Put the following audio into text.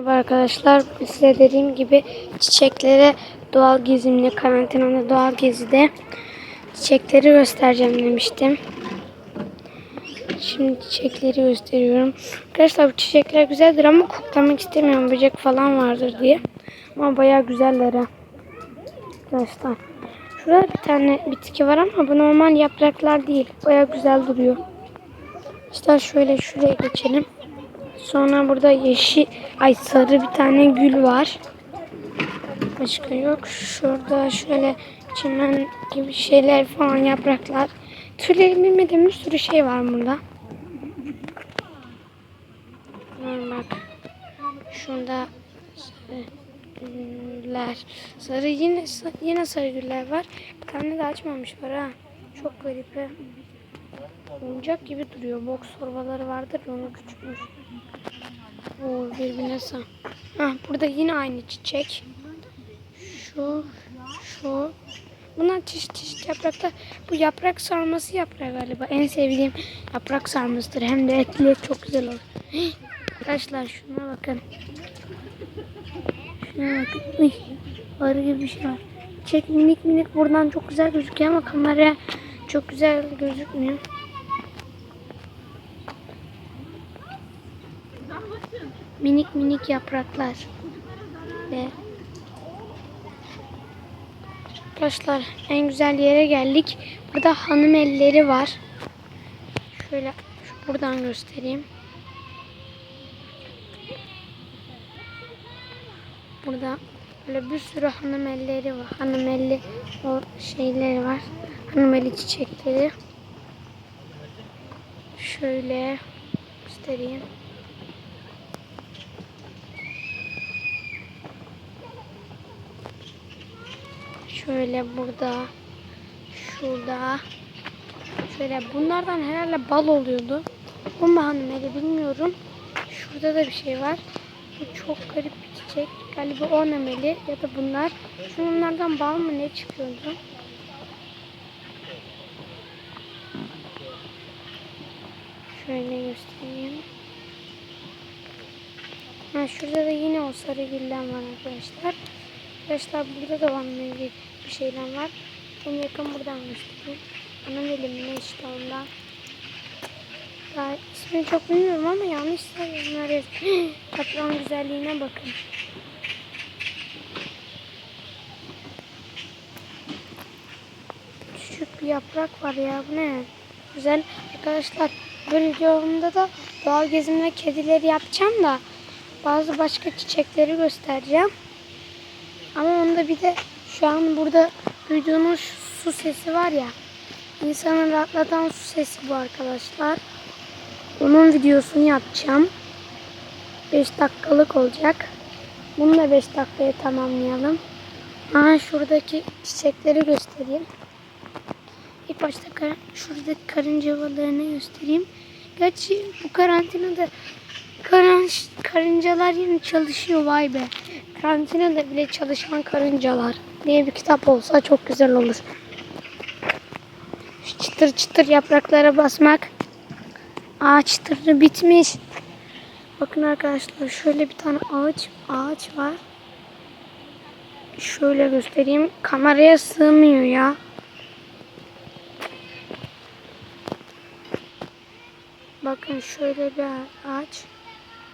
Merhaba arkadaşlar. Size dediğim gibi çiçeklere doğal gezimle karantinada doğal gezide çiçekleri göstereceğim demiştim. Şimdi çiçekleri gösteriyorum. Arkadaşlar bu çiçekler güzeldir ama koklamak istemiyorum. Böcek falan vardır diye. Ama bayağı güzeller ha. Arkadaşlar. Şurada bir tane bitki var ama bu normal yapraklar değil. Bayağı güzel duruyor. İşte şöyle şuraya geçelim. Sonra burada yeşil, ay sarı bir tane gül var. Başka yok. Şurada şöyle çimen gibi şeyler falan yapraklar. Türleri bilmediğim bir sürü şey var burada. Bunlar bak. Şurada güller. Sarı yine yine sarı güller var. Bir tane de açmamış var ha. Çok garip. ha. Oyuncak gibi duruyor. Boks torbaları vardır onu küçükmüş. Oo birbirine sağ. Ha burada yine aynı çiçek. Şu, şu. Bunlar çeşit çeşit yaprakta. Bu yaprak sarması yaprağı galiba. En sevdiğim yaprak sarmasıdır. Hem de etli çok güzel olur. Arkadaşlar şuna bakın. Şuna bakın. Uy, arı gibi bir şey var. Çiçek minik minik buradan çok güzel gözüküyor ama kameraya çok güzel gözükmüyor. Minik minik yapraklar. Ve Arkadaşlar en güzel yere geldik. Burada hanım elleri var. Şöyle şu buradan göstereyim. Burada böyle bir sürü hanım elleri var. Hanım elli o şeyleri var. Hanım eli çiçekleri. Şöyle göstereyim. Şöyle burada, şurada, şöyle bunlardan herhalde bal oluyordu. Bu mu hanımefendi bilmiyorum. Şurada da bir şey var. Bu çok garip çiçek. Galiba ornameli ya da bunlar. Şunlardan bal mı ne çıkıyordu? Şöyle göstereyim. Ha, şurada da yine o sarı gülden var arkadaşlar. Arkadaşlar burada da var bir bir şeyler var. En yakın buradan göstereyim. Ana elimine işte ondan. Daha çok bilmiyorum ama yanlış sayıyorum. Patron güzelliğine bakın. Küçük bir yaprak var ya bu ne? Güzel arkadaşlar bu videomda da doğal gezimde kedileri yapacağım da bazı başka çiçekleri göstereceğim. Ama onda bir de şu an burada duyduğunuz su sesi var ya. İnsanı rahatlatan su sesi bu arkadaşlar. Onun videosunu yapacağım. 5 dakikalık olacak. Bunu da 5 dakikaya tamamlayalım. Aha şuradaki çiçekleri göstereyim. İlk başta kar şuradaki karınca yuvalarını göstereyim. Gerçi bu karantinada karan karıncalar yine çalışıyor vay be. Karantinada bile çalışan karıncalar diye bir kitap olsa çok güzel olur. Şu çıtır çıtır yapraklara basmak. Ağaç çıtırı bitmiş. Bakın arkadaşlar şöyle bir tane ağaç ağaç var. Şöyle göstereyim. Kameraya sığmıyor ya. Bakın şöyle bir ağaç.